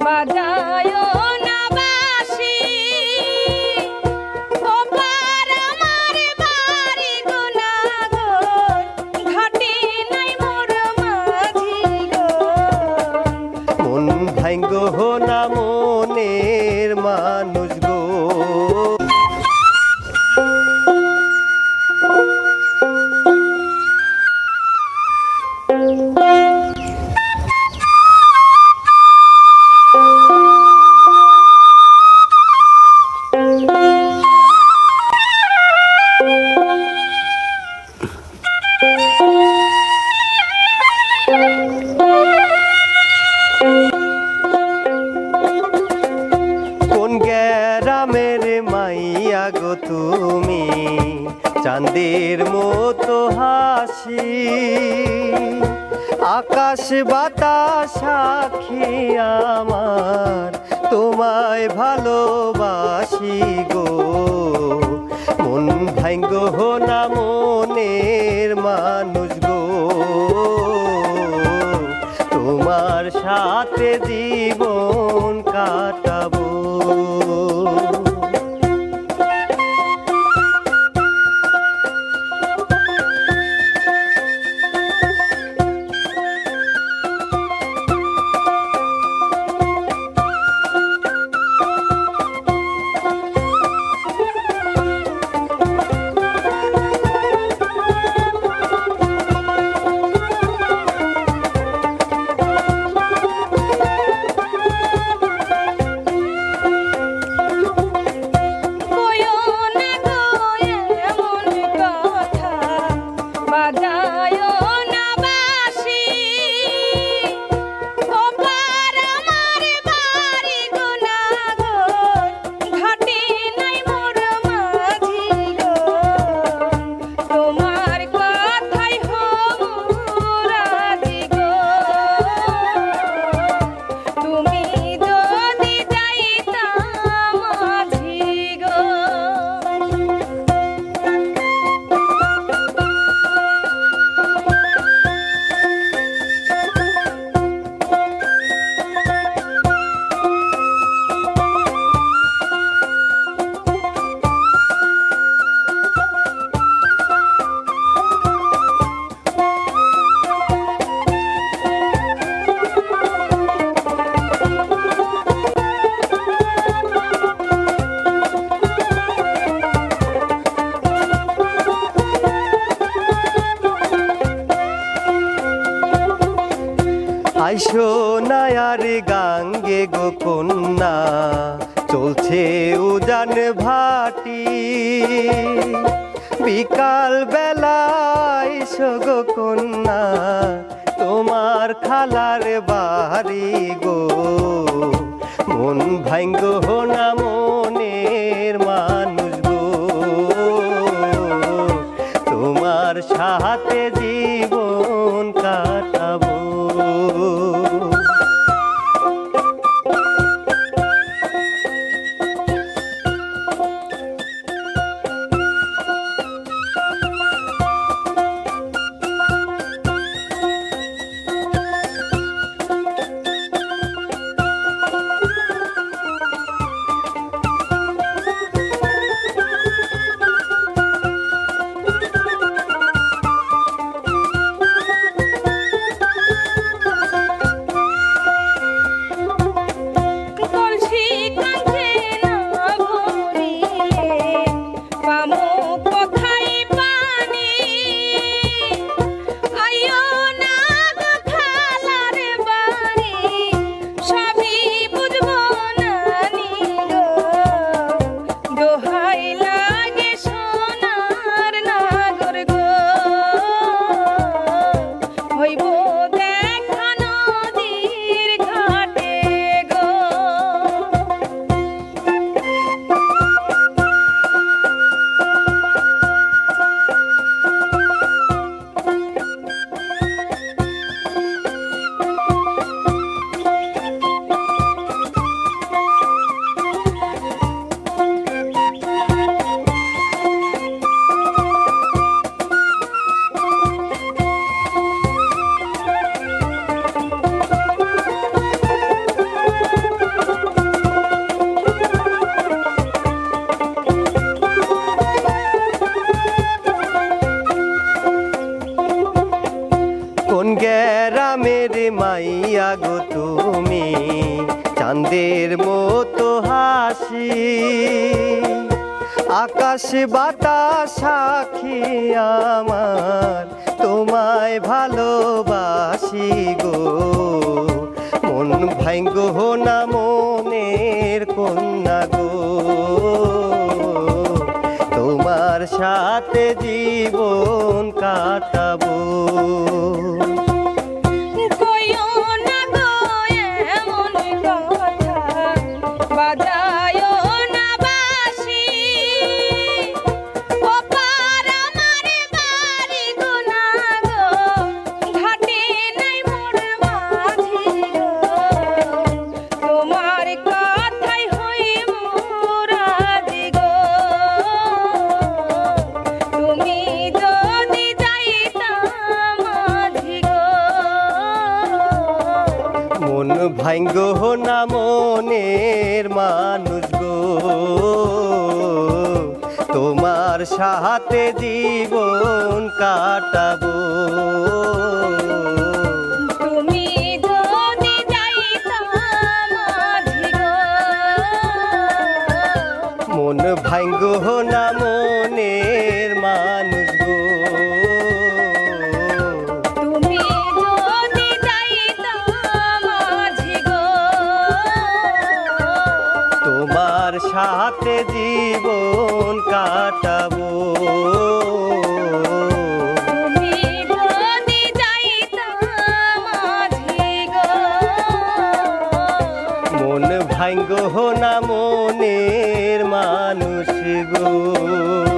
বাজায় না মনের ওপার হাসি আকাশ বাতাস আমার। তোমায় ভালোবাসি গো। মন ভাঙ্গ না মনের মানুষ গো। তোমার সাথে জীবন কাটাবো। আইসো নায়ার গাঙ্গে গো কন্যা, চলছে উজান ভাটি। বিকাল বেলায় গো কন্যা, তোমার খালার বাড়ি গো। মন ভাঙ্গ না মনের মানুষ গো। তোমার সাথে গেরামের মাইয়া গো তুমি চান্দের মতো হাসি। আকাশ বাতাস সাক্ষী আমার, তোমায় ভালোবাসি গো। মন ভাঙ্গ না মনের কন্যা গো। তোমার সাথে জীবন কাটাবো। ভাঙ্গ না মনের মানুষ গো। তোমার সাথে জীবন কাটাবো। গো। মন ভাঙ্গ না ভাঙ্গ না মনের মানুষ গো।